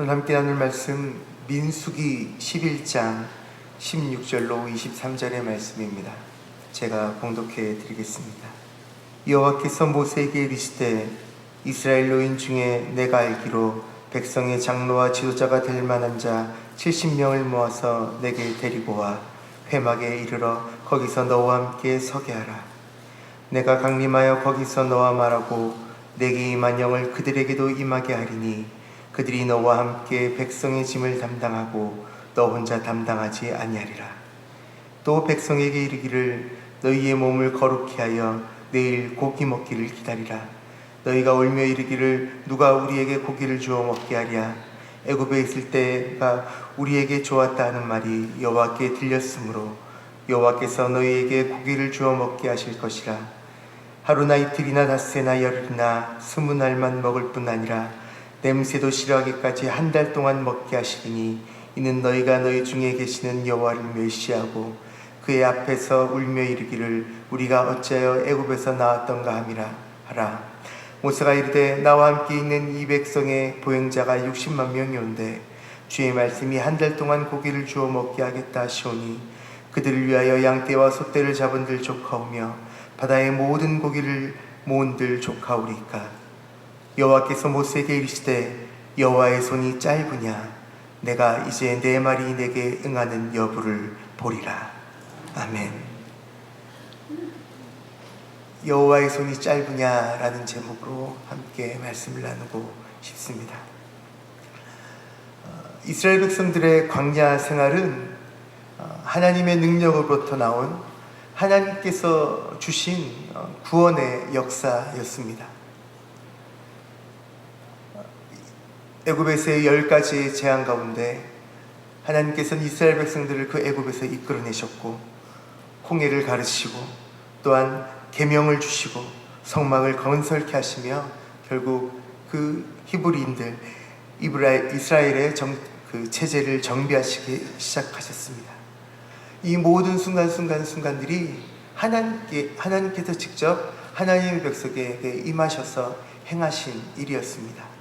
오늘 함께 나눌 말씀 민수기 11장 16절로 23절의 말씀입니다. 제가 봉독해 드리겠습니다. 여호와께서 모세에게 이르시되 이스라엘 노인 중에 내가 알기로 백성의 장로와 지도자가 될 만한 자 70명을 모아서 내게 데리고 와 회막에 이르러 거기서 너와 함께 서게 하라. 내가 강림하여 거기서 너와 말하고 내게 임한 영을 그들에게도 임하게 하리니 그들이 너와 함께 백성의 짐을 담당하고 너 혼자 담당하지 아니하리라. 또 백성에게 이르기를 너희의 몸을 거룩히 하여 내일 고기 먹기를 기다리라. 너희가 울며 이르기를 누가 우리에게 고기를 주어 먹게 하랴. 애굽에 있을 때가 우리에게 좋았다 하는 말이 여호와께 들렸으므로 여호와께서 너희에게 고기를 주어 먹게 하실 것이라. 하루나 이틀이나 닷새나 열흘이나 스무 날만 먹을 뿐 아니라 냄새도 싫어하기까지 한 달 동안 먹게 하시리니 이는 너희가 너희 중에 계시는 여호와를 멸시하고 그의 앞에서 울며 이르기를 우리가 어찌하여 애굽에서 나왔던가 함이라 하라. 모세가 이르되 나와 함께 있는 이 백성의 보행자가 60만 명이 온데 주의 말씀이 한 달 동안 고기를 주어 먹게 하겠다 하시오니 그들을 위하여 양떼와 소떼를 잡은들 조카오며 바다의 모든 고기를 모은들 조카오리까 여호와께서 모세에게 이르시되 여호와의 손이 짧으냐? 내가 이제 내 말이 내게 응하는 여부를 보리라. 아멘. 여호와의 손이 짧으냐라는 제목으로 함께 말씀을 나누고 싶습니다. 어, 이스라엘 백성들의 광야 생활은 어, 하나님의 능력으로부터 나온 하나님께서 주신 어, 구원의 역사였습니다. 애굽에서의 열 가지의 재앙 가운데 하나님께서는 이스라엘 백성들을 그 애굽에서 이끌어내셨고 홍해를 가르치고 또한 계명을 주시고 성막을 건설케 하시며 결국 그 히브리인들 이브라- 이스라엘의 정, 그 체제를 정비하시기 시작하셨습니다. 이 모든 순간순간 순간들이 하나님께, 하나님께서 직접 하나님의 백성에게 임하셔서 행하신 일이었습니다.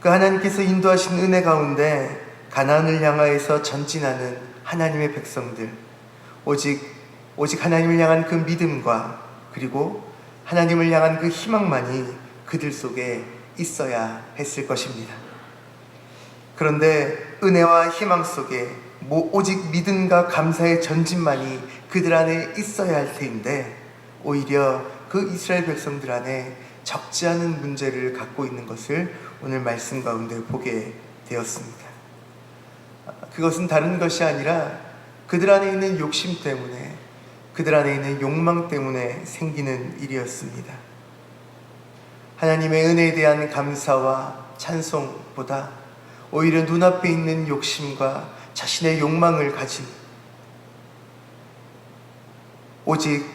그 하나님께서 인도하신 은혜 가운데 가나안을 향하여서 전진하는 하나님의 백성들 오직 오직 하나님을 향한 그 믿음과 그리고 하나님을 향한 그 희망만이 그들 속에 있어야 했을 것입니다. 그런데 은혜와 희망 속에 뭐 오직 믿음과 감사의 전진만이 그들 안에 있어야 할 테인데 오히려 그 이스라엘 백성들 안에 적지 않은 문제를 갖고 있는 것을 오늘 말씀 가운데 보게 되었습니다. 그것은 다른 것이 아니라 그들 안에 있는 욕심 때문에 그들 안에 있는 욕망 때문에 생기는 일이었습니다. 하나님의 은혜에 대한 감사와 찬송보다 오히려 눈앞에 있는 욕심과 자신의 욕망을 가진 오직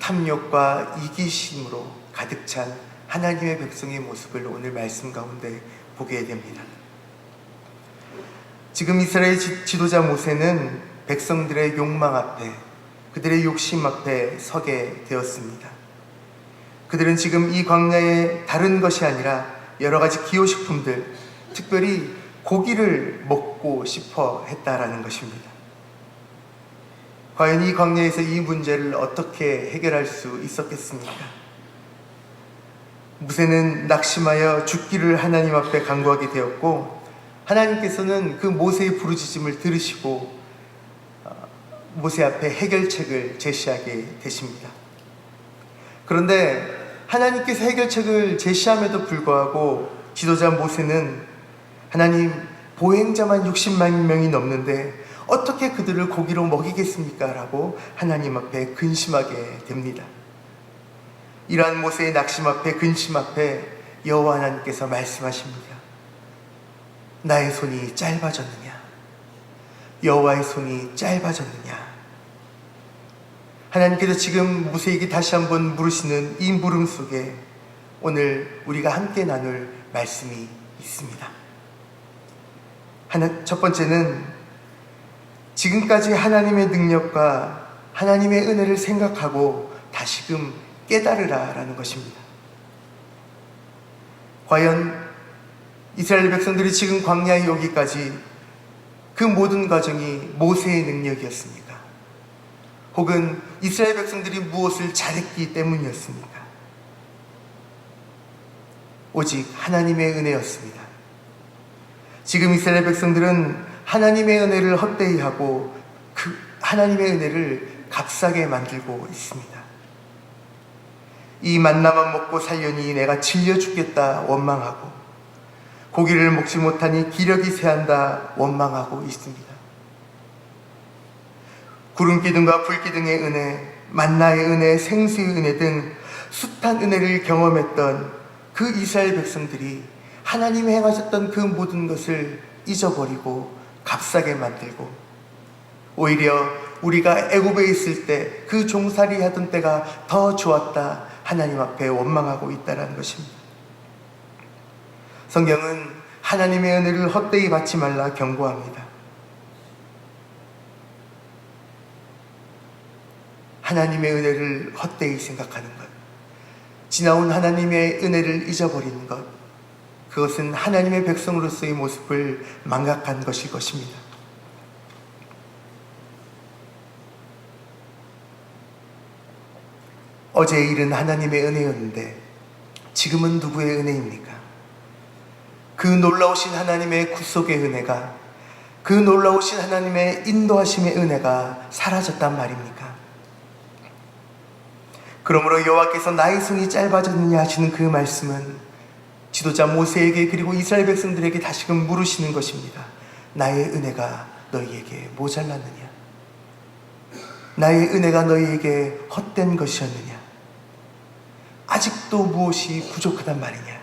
탐욕과 이기심으로 가득 찬 하나님의 백성의 모습을 오늘 말씀 가운데 보게 됩니다. 지금 이스라엘 지- 지도자 모세는 백성들의 욕망 앞에 그들의 욕심 앞에 서게 되었습니다. 그들은 지금 이 광야에 다른 것이 아니라 여러 가지 기호식품들, 특별히 고기를 먹고 싶어 했다라는 것입니다. 과연 이 광야에서 이 문제를 어떻게 해결할 수 있었겠습니까? 무세는 낙심하여 죽기를 하나님 앞에 간구하게 되었고 하나님께서는 그 모세의 부르짖음을 들으시고 어, 모세 앞에 해결책을 제시하게 되십니다. 그런데 하나님께서 해결책을 제시함에도 불구하고 지도자 모세는 하나님 보행자만 60만 명이 넘는데 어떻게 그들을 고기로 먹이겠습니까? 라고 하나님 앞에 근심하게 됩니다. 이러한 모세의 낙심 앞에 근심 앞에 여호와 하나님께서 말씀하십니다. 나의 손이 짧아졌느냐? 여호와의 손이 짧아졌느냐? 하나님께서 지금 모세에게 다시 한번 물으시는 이 물음 속에 오늘 우리가 함께 나눌 말씀이 있습니다. 하나, 첫 번째는 지금까지 하나님의 능력과 하나님의 은혜를 생각하고 다시금 깨달으라 라는 것입니다. 과연 이스라엘 백성들이 지금 광야에 오기까지 그 모든 과정이 모세의 능력이었습니까? 혹은 이스라엘 백성들이 무엇을 잘했기 때문이었습니까? 오직 하나님의 은혜였습니다. 지금 이스라엘 백성들은 하나님의 은혜를 헛되이 하고 그 하나님의 은혜를 값싸게 만들고 있습니다. 이 만나만 먹고 살려니 내가 질려 죽겠다 원망하고 고기를 먹지 못하니 기력이 쇠한다 원망하고 있습니다. 구름 기둥과 불 기둥의 은혜, 만나의 은혜, 생수의 은혜 등 숱한 은혜를 경험했던 그 이스라엘 백성들이 하나님이 행하셨던 그 모든 것을 잊어버리고 값싸게 만들고 오히려 우리가 애굽에 있을 때 그 종살이 하던 때가 더 좋았다 하나님 앞에 원망하고 있다는 것입니다. 성경은 하나님의 은혜를 헛되이 받지 말라 경고합니다. 하나님의 은혜를 헛되이 생각하는 것, 지나온 하나님의 은혜를 잊어버리는 것, 그것은 하나님의 백성으로서의 모습을 망각한 것일 것입니다. 어제의 일은 하나님의 은혜였는데 지금은 누구의 은혜입니까? 그 놀라우신 하나님의 구속의 은혜가 그 놀라우신 하나님의 인도하심의 은혜가 사라졌단 말입니까? 그러므로 여호와께서 나의 손이 짧아졌느냐 하시는 그 말씀은 지도자 모세에게 그리고 이스라엘 백성들에게 다시금 물으시는 것입니다. 나의 은혜가 너희에게 모자랐느냐? 나의 은혜가 너희에게 헛된 것이었느냐? 아직도 무엇이 부족하단 말이냐?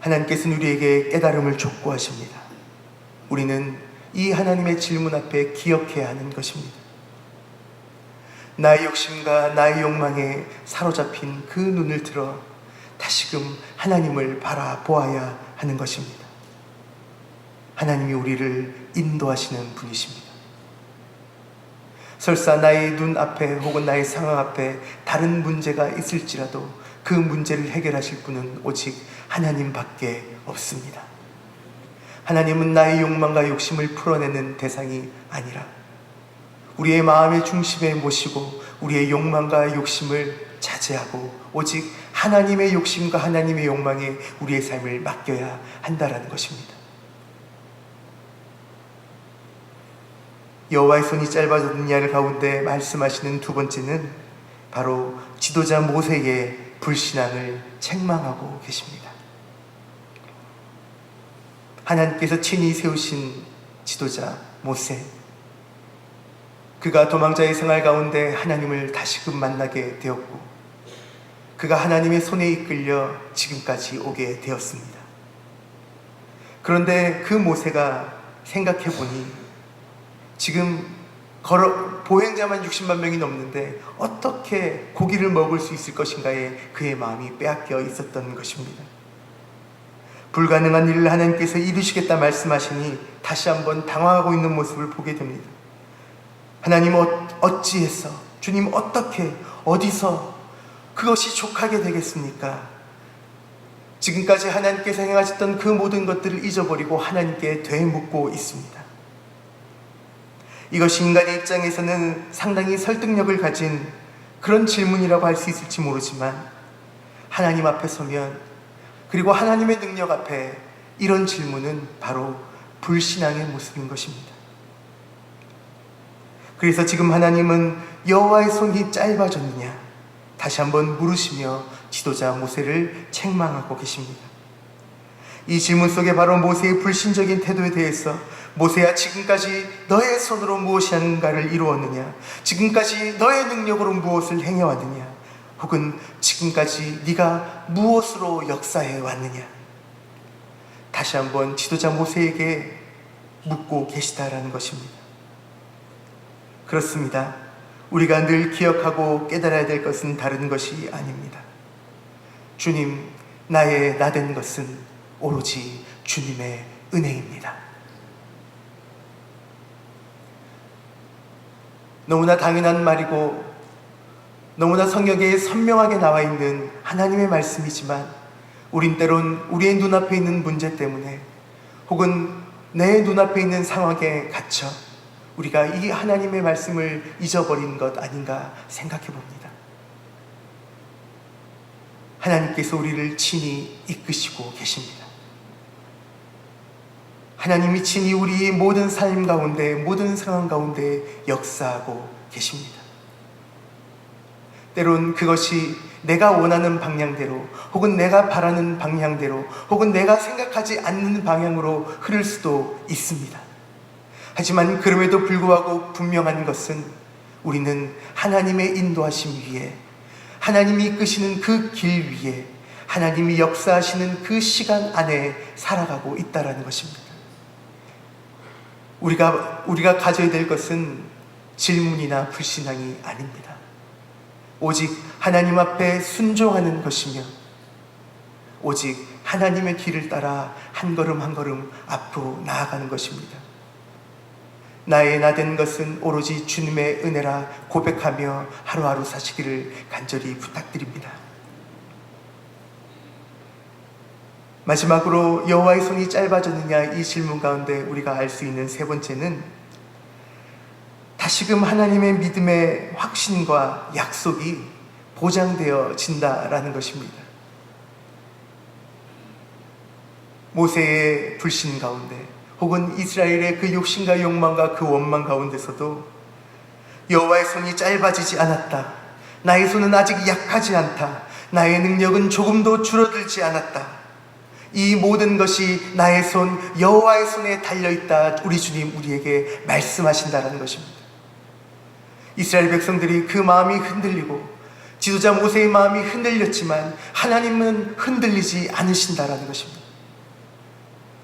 하나님께서는 우리에게 깨달음을 촉구하십니다. 우리는 이 하나님의 질문 앞에 기억해야 하는 것입니다. 나의 욕심과 나의 욕망에 사로잡힌 그 눈을 들어 다시금 하나님을 바라보아야 하는 것입니다. 하나님이 우리를 인도하시는 분이십니다. 설사 나의 눈 앞에 혹은 나의 상황 앞에 다른 문제가 있을지라도 그 문제를 해결하실 분은 오직 하나님밖에 없습니다. 하나님은 나의 욕망과 욕심을 풀어내는 대상이 아니라 우리의 마음의 중심에 모시고 우리의 욕망과 욕심을 자제하고 오직 하나님의 욕심과 하나님의 욕망에 우리의 삶을 맡겨야 한다라는 것입니다. 여호와의 손이 짧아졌느냐를 가운데 말씀하시는 두 번째는 바로 지도자 모세의 불신앙을 책망하고 계십니다. 하나님께서 친히 세우신 지도자 모세. 그가 도망자의 생활 가운데 하나님을 다시금 만나게 되었고, 그가 하나님의 손에 이끌려 지금까지 오게 되었습니다. 그런데 그 모세가 생각해 보니 지금 걸어 보행자만 60만 명이 넘는데 어떻게 고기를 먹을 수 있을 것인가에 그의 마음이 빼앗겨 있었던 것입니다. 불가능한 일을 하나님께서 이루시겠다 말씀하시니 다시 한번 당황하고 있는 모습을 보게 됩니다. 하나님 어, 어찌해서 주님 어떻게 어디서 그것이 족하게 되겠습니까? 지금까지 하나님께서 행하셨던 그 모든 것들을 잊어버리고 하나님께 되묻고 있습니다. 이것이 인간의 입장에서는 상당히 설득력을 가진 그런 질문이라고 할 수 있을지 모르지만 하나님 앞에 서면 그리고 하나님의 능력 앞에 이런 질문은 바로 불신앙의 모습인 것입니다. 그래서 지금 하나님은 여호와의 손이 짧아졌느냐 다시 한번 물으시며 지도자 모세를 책망하고 계십니다. 이 질문 속에 바로 모세의 불신적인 태도에 대해서 모세야 지금까지 너의 손으로 무엇인가를 이루었느냐? 지금까지 너의 능력으로 무엇을 행해왔느냐? 혹은 지금까지 네가 무엇으로 역사해 왔느냐? 다시 한번 지도자 모세에게 묻고 계시다라는 것입니다. 그렇습니다. 우리가 늘 기억하고 깨달아야 될 것은 다른 것이 아닙니다. 주님, 나의 나된 것은 오로지 주님의 은혜입니다. 너무나 당연한 말이고 너무나 성경에 선명하게 나와 있는 하나님의 말씀이지만 우린 때론 우리의 눈앞에 있는 문제 때문에 혹은 내 눈앞에 있는 상황에 갇혀 우리가 이 하나님의 말씀을 잊어버린 것 아닌가 생각해 봅니다. 하나님께서 우리를 친히 이끄시고 계십니다. 하나님이 친히 우리의 모든 삶 가운데, 모든 상황 가운데 역사하고 계십니다. 때론 그것이 내가 원하는 방향대로, 혹은 내가 바라는 방향대로, 혹은 내가 생각하지 않는 방향으로 흐를 수도 있습니다. 하지만 그럼에도 불구하고 분명한 것은 우리는 하나님의 인도하심 위에, 하나님이 이끄시는 그 길 위에, 하나님이 역사하시는 그 시간 안에 살아가고 있다라는 것입니다. 우리가 우리가 가져야 될 것은 질문이나 불신앙이 아닙니다. 오직 하나님 앞에 순종하는 것이며 오직 하나님의 길을 따라 한 걸음 한 걸음 앞으로 나아가는 것입니다. 나의 나 된 것은 오로지 주님의 은혜라 고백하며 하루하루 사시기를 간절히 부탁드립니다. 마지막으로 여호와의 손이 짧아졌느냐 이 질문 가운데 우리가 알 수 있는 세 번째는 다시금 하나님의 믿음의 확신과 약속이 보장되어진다라는 것입니다. 모세의 불신 가운데 혹은 이스라엘의 그 욕심과 욕망과 그 원망 가운데서도 여호와의 손이 짧아지지 않았다. 나의 손은 아직 약하지 않다. 나의 능력은 조금도 줄어들지 않았다. 이 모든 것이 나의 손 여호와의 손에 달려 있다. 우리 주님 우리에게 말씀하신다라는 것입니다. 이스라엘 백성들이 그 마음이 흔들리고 지도자 모세의 마음이 흔들렸지만 하나님은 흔들리지 않으신다라는 것입니다.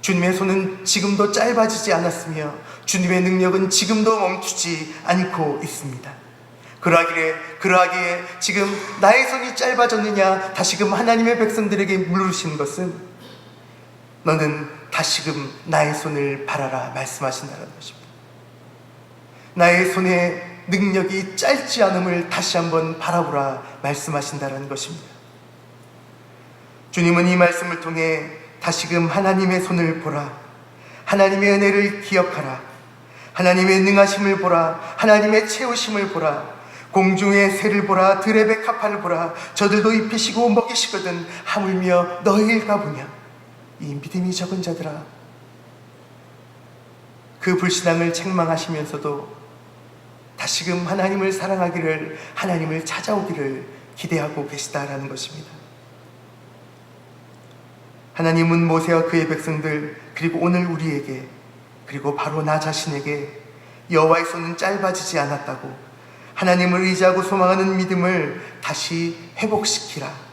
주님의 손은 지금도 짧아지지 않았으며 주님의 능력은 지금도 멈추지 않고 있습니다. 그러하기에 그러하기에 지금 나의 손이 짧아졌느냐 다시금 하나님의 백성들에게 물으신 것은 너는 다시금 나의 손을 바라라 말씀하신다는 것입니다. 나의 손에 능력이 짧지 않음을 다시 한번 바라보라 말씀하신다는 것입니다. 주님은 이 말씀을 통해 다시금 하나님의 손을 보라. 하나님의 은혜를 기억하라. 하나님의 능하심을 보라. 하나님의 채우심을 보라. 공중의 새를 보라. 드레베 카파를 보라. 저들도 입히시고 먹이시거든 하물며 너희일까 보냐. 이 믿음이 적은 자들아. 그 불신앙을 책망하시면서도 다시금 하나님을 사랑하기를 하나님을 찾아오기를 기대하고 계시다라는 것입니다. 하나님은 모세와 그의 백성들 그리고 오늘 우리에게 그리고 바로 나 자신에게 여호와의 손은 짧아지지 않았다고 하나님을 의지하고 소망하는 믿음을 다시 회복시키라.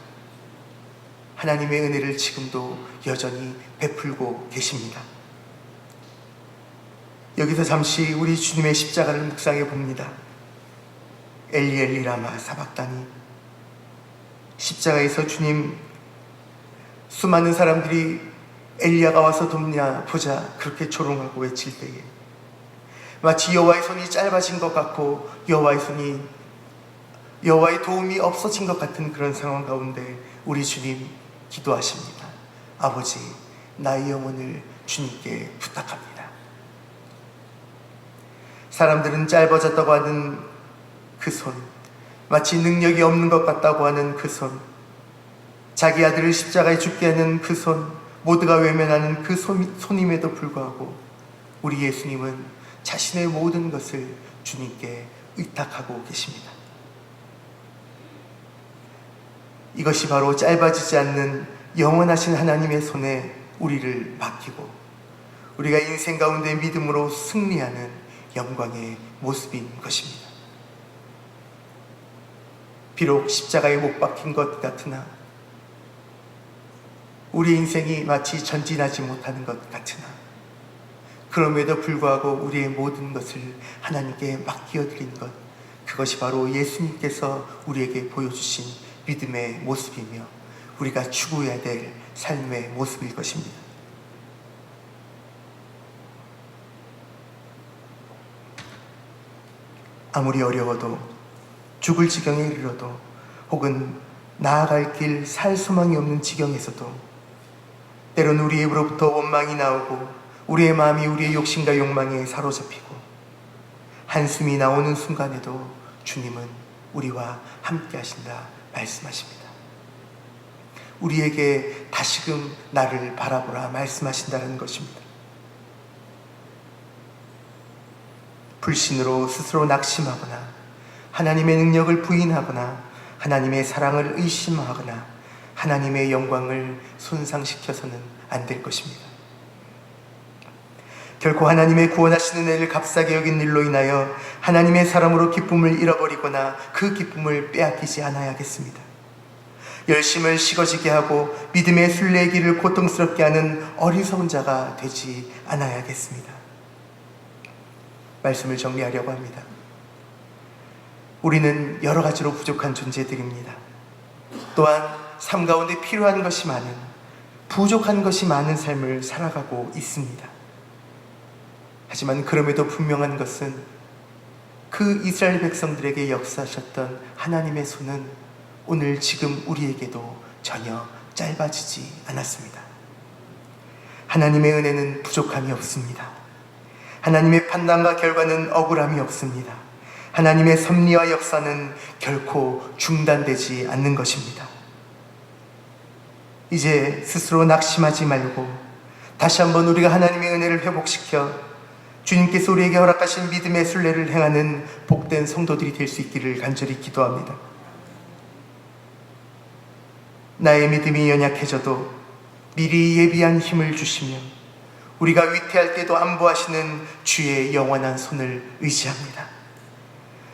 하나님의 은혜를 지금도 여전히 베풀고 계십니다. 여기서 잠시 우리 주님의 십자가를 묵상해 봅니다. 엘리 엘리 라마 사박다니 십자가에서 주님 수많은 사람들이 엘리야가 와서 돕냐 보자 그렇게 조롱하고 외칠 때에 마치 여호와의 손이 짧아진 것 같고 여호와의 손이 여호와의 도움이 없어진 것 같은 그런 상황 가운데 우리 주님 기도하십니다. 아버지 나의 영혼을 주님께 부탁합니다. 사람들은 짧아졌다고 하는 그 손, 마치 능력이 없는 것 같다고 하는 그 손, 자기 아들을 십자가에 죽게 하는 그 손, 모두가 외면하는 그 손, 손임에도 불구하고 우리 예수님은 자신의 모든 것을 주님께 의탁하고 계십니다. 이것이 바로 짧아지지 않는 영원하신 하나님의 손에 우리를 맡기고 우리가 인생 가운데 믿음으로 승리하는 영광의 모습인 것입니다. 비록 십자가에 못 박힌 것 같으나 우리 인생이 마치 전진하지 못하는 것 같으나 그럼에도 불구하고 우리의 모든 것을 하나님께 맡겨 드린 것 그것이 바로 예수님께서 우리에게 보여주신 믿음의 모습이며 우리가 추구해야 될 삶의 모습일 것입니다. 아무리 어려워도 죽을 지경에 이르러도 혹은 나아갈 길 살 소망이 없는 지경에서도 때론 우리 입으로부터 원망이 나오고 우리의 마음이 우리의 욕심과 욕망에 사로잡히고 한숨이 나오는 순간에도 주님은 우리와 함께 하신다 말씀하십니다. 우리에게 다시금 나를 바라보라 말씀하신다는 것입니다. 불신으로 스스로 낙심하거나 하나님의 능력을 부인하거나 하나님의 사랑을 의심하거나 하나님의 영광을 손상시켜서는 안 될 것입니다. 결코 하나님의 구원하시는 애를 값싸게 여긴 일로 인하여 하나님의 사람으로 기쁨을 잃어버리거나 그 기쁨을 빼앗기지 않아야겠습니다. 열심을 식어지게 하고 믿음의 순례의 길을 고통스럽게 하는 어리석은 자가 되지 않아야겠습니다. 말씀을 정리하려고 합니다. 우리는 여러 가지로 부족한 존재들입니다. 또한 삶 가운데 필요한 것이 많은, 부족한 것이 많은 삶을 살아가고 있습니다. 하지만 그럼에도 분명한 것은 그 이스라엘 백성들에게 역사하셨던 하나님의 손은 오늘 지금 우리에게도 전혀 짧아지지 않았습니다. 하나님의 은혜는 부족함이 없습니다. 하나님의 판단과 결과는 억울함이 없습니다. 하나님의 섭리와 역사는 결코 중단되지 않는 것입니다. 이제 스스로 낙심하지 말고 다시 한번 우리가 하나님의 은혜를 회복시켜 주님께서 우리에게 허락하신 믿음의 순례를 행하는 복된 성도들이 될 수 있기를 간절히 기도합니다. 나의 믿음이 연약해져도 미리 예비한 힘을 주시며 우리가 위태할 때도 안보하시는 주의 영원한 손을 의지합니다.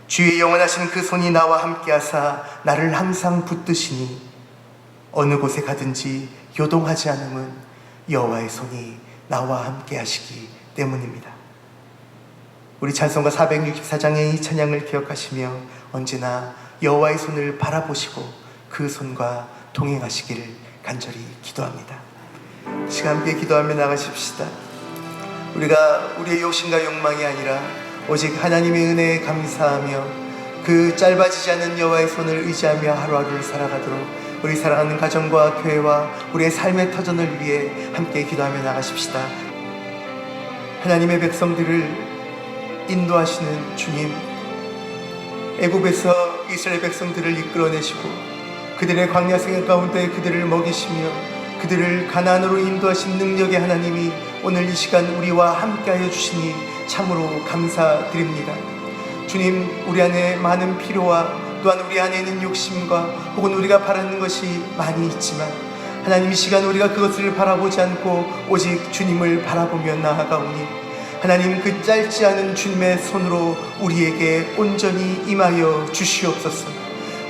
주의 영원하신 그 손이 나와 함께하사 나를 항상 붙드시니 어느 곳에 가든지 요동하지 않음은 여호와의 손이 나와 함께하시기 때문입니다. 우리 찬송가 464장의 이 찬양을 기억하시며 언제나 여호와의 손을 바라보시고 그 손과 동행하시기를 간절히 기도합니다. 시간 함께 기도하며 나가십시다. 우리가 우리의 욕심과 욕망이 아니라 오직 하나님의 은혜에 감사하며 그 짧아지지 않는 여호와의 손을 의지하며 하루하루를 살아가도록 우리 사랑하는 가정과 교회와 우리의 삶의 터전을 위해 함께 기도하며 나가십시다. 하나님의 백성들을 인도하시는 주님, 애굽에서 이스라엘 백성들을 이끌어내시고 그들의 광야 생활 가운데 그들을 먹이시며 그들을 가나안으로 인도하신 능력의 하나님이 오늘 이 시간 우리와 함께하여 주시니 참으로 감사드립니다. 주님, 우리 안에 많은 필요와 또한 우리 안에 있는 욕심과 혹은 우리가 바라는 것이 많이 있지만 하나님 이 시간 우리가 그것을 바라보지 않고 오직 주님을 바라보며 나아가오니 하나님 그 짧지 않은 주님의 손으로 우리에게 온전히 임하여 주시옵소서.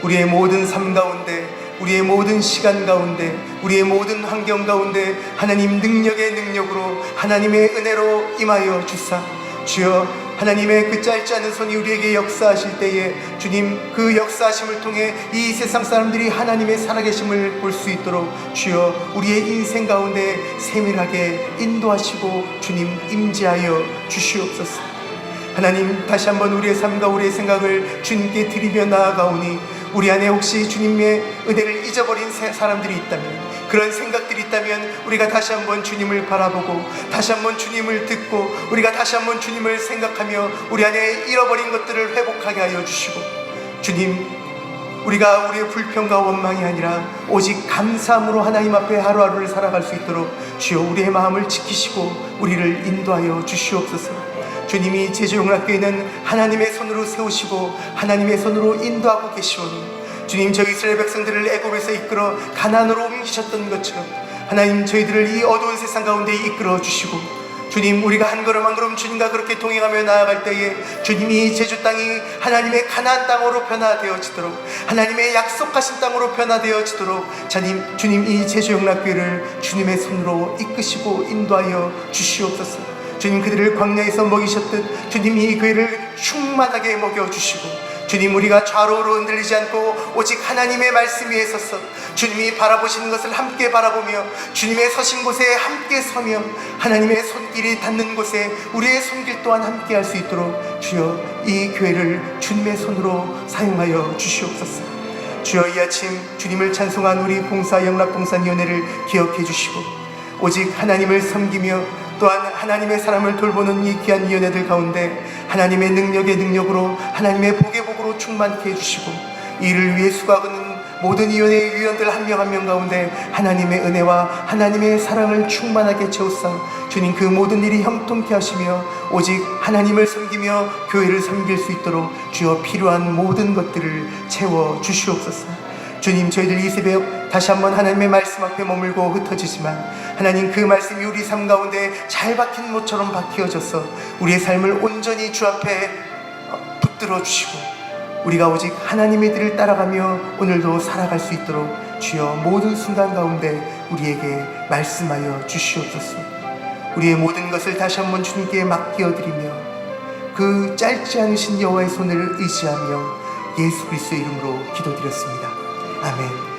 우리의 모든 삶 가운데 우리의 모든 시간 가운데 우리의 모든 환경 가운데 하나님 능력의 능력으로 하나님의 은혜로 임하여 주사 주여 하나님의 그 짧지 않은 손이 우리에게 역사하실 때에 주님 그 역사하심을 통해 이 세상 사람들이 하나님의 살아계심을 볼 수 있도록 주여 우리의 인생 가운데 세밀하게 인도하시고 주님 임재하여 주시옵소서. 하나님 다시 한번 우리의 삶과 우리의 생각을 주님께 드리며 나아가오니 우리 안에 혹시 주님의 은혜를 잊어버린 세- 사람들이 있다면 그런 생각들이 있다면 우리가 다시 한번 주님을 바라보고 다시 한번 주님을 듣고 우리가 다시 한번 주님을 생각하며 우리 안에 잃어버린 것들을 회복하게 하여 주시고 주님 우리가 우리의 불평과 원망이 아니라 오직 감사함으로 하나님 앞에 하루하루를 살아갈 수 있도록 주여 우리의 마음을 지키시고 우리를 인도하여 주시옵소서. 주님이 제주용락교회는 하나님의 손으로 세우시고 하나님의 손으로 인도하고 계시오니 주님 저 이스라엘 백성들을 애굽에서 이끌어 가나안으로 옮기셨던 것처럼 하나님 저희들을 이 어두운 세상 가운데 이끌어 주시고 주님 우리가 한 걸음 한 걸음 주님과 그렇게 동행하며 나아갈 때에 주님이 제주 땅이 하나님의 가나안 땅으로 변화되어지도록 하나님의 약속하신 땅으로 변화되어지도록 주님 주님 이 제주 영락교회를 주님의 손으로 이끄시고 인도하여 주시옵소서. 주님 그들을 광야에서 먹이셨듯 주님이 이 교회를 충만하게 먹여 주시고 주님 우리가 좌로우로 흔들리지 않고 오직 하나님의 말씀 위에 서서 주님이 바라보시는 것을 함께 바라보며 주님의 서신 곳에 함께 서며 하나님의 손길이 닿는 곳에 우리의 손길 또한 함께 할 수 있도록 주여 이 교회를 주님의 손으로 사용하여 주시옵소서. 주여 이 아침 주님을 찬송한 우리 봉사 영락봉사위원회를 기억해 주시고 오직 하나님을 섬기며 또한 하나님의 사람을 돌보는 이 귀한 위원회들 가운데 하나님의 능력의 능력으로 하나님의 복의 충만케 해주시고 이를 위해 수고하는 모든 위원회의 위원들 한 명 한 명 가운데 하나님의 은혜와 하나님의 사랑을 충만하게 채우사 주님 그 모든 일이 형통케 하시며 오직 하나님을 섬기며 교회를 섬길 수 있도록 주여 필요한 모든 것들을 채워 주시옵소서. 주님 저희들 이 새벽 다시 한번 하나님의 말씀 앞에 머물고 흩어지지만 하나님 그 말씀이 우리 삶 가운데 잘 박힌 못처럼 박히어져서 우리의 삶을 온전히 주 앞에 어, 붙들어 주시고 우리가 오직 하나님의 길을 따라가며 오늘도 살아갈 수 있도록 주여 모든 순간 가운데 우리에게 말씀하여 주시옵소서 우리의 모든 것을 다시 한번 주님께 맡겨드리며 그 짧지 않으신 여호와의 손을 의지하며 예수 그리스도의 이름으로 기도드렸습니다. 아멘.